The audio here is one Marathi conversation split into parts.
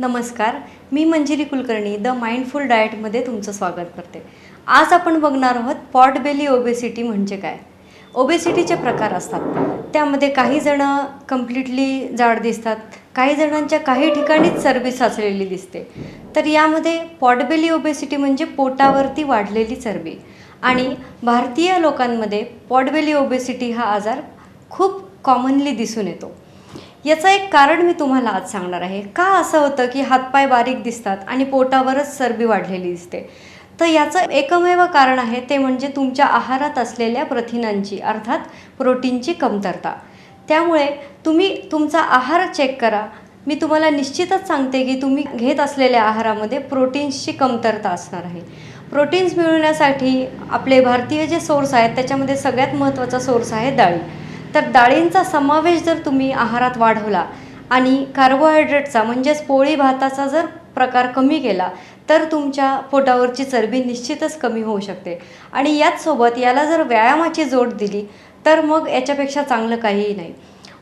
नमस्कार मी मंजिरी कुलकर्णी द माइंडफुल डाएटमध्ये तुमचं स्वागत करते. आज आपण बघणार आहोत पॉटबेली ओबेसिटी म्हणजे काय? ओबेसिटीचे प्रकार असतात. त्यामध्ये काही जणं कम्प्लिटली जाड दिसतात काही जणांच्या काही ठिकाणीच चरबी साचलेली दिसते. तर यामध्ये पॉटबेली ओबेसिटी म्हणजे पोटावरती वाढलेली चरबी. आणि भारतीय लोकांमध्ये पॉटबेली ओबेसिटी हा आजार खूप कॉमनली दिसून येतो. याचं एक कारण मी तुम्हाला आज सांगणार आहे. का असं होतं की हातपाय बारीक दिसतात आणि पोटावरच चरबी वाढलेली दिसते? तर याचं एकमेव कारण आहे ते म्हणजे तुमच्या आहारात असलेल्या प्रथिनांची अर्थात प्रोटीनची कमतरता. त्यामुळे तुम्ही तुमचा आहार चेक करा. मी तुम्हाला निश्चितच सांगते की तुम्ही घेत असलेल्या आहारामध्ये प्रोटीन्सची कमतरता असणार आहे. प्रोटीन्स मिळवण्यासाठी आपले भारतीय जे सोर्स आहेत त्याच्यामध्ये सगळ्यात महत्त्वाचा सोर्स आहे डाळी. तर डाळींचा समावेश जर तुम्ही आहारात वाढवला आणि कार्बोहायड्रेटचा म्हणजेच पोळी भाताचा जर प्रकार कमी केला तर तुमच्या पोटावरची चरबी निश्चितच कमी होऊ शकते. आणि याचसोबत याला जर व्यायामाची जोड दिली तर मग याच्यापेक्षा चांगलं काहीही नाही.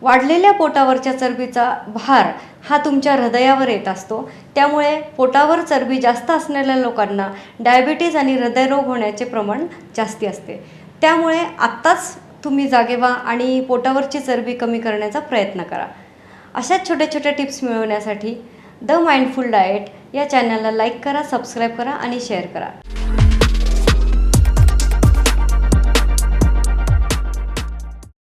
वाढलेल्या पोटावरच्या चरबीचा भार हा तुमच्या हृदयावर येत असतो. त्यामुळे पोटावर चरबी जास्त असलेल्या लोकांना डायबिटीज आणि हृदयरोग होण्याचे प्रमाण जास्ती असते. त्यामुळे आत्ताच तुम्ही जागे व्हा आणि पोटावरची चरबी कमी करण्याचा प्रयत्न करा. अशाच छोट्या छोट्या टिप्स मिळवण्यासाठी द माइंडफुल डाएट या चॅनलला लाईक करा सबस्क्राईब करा आणि शेअर करा.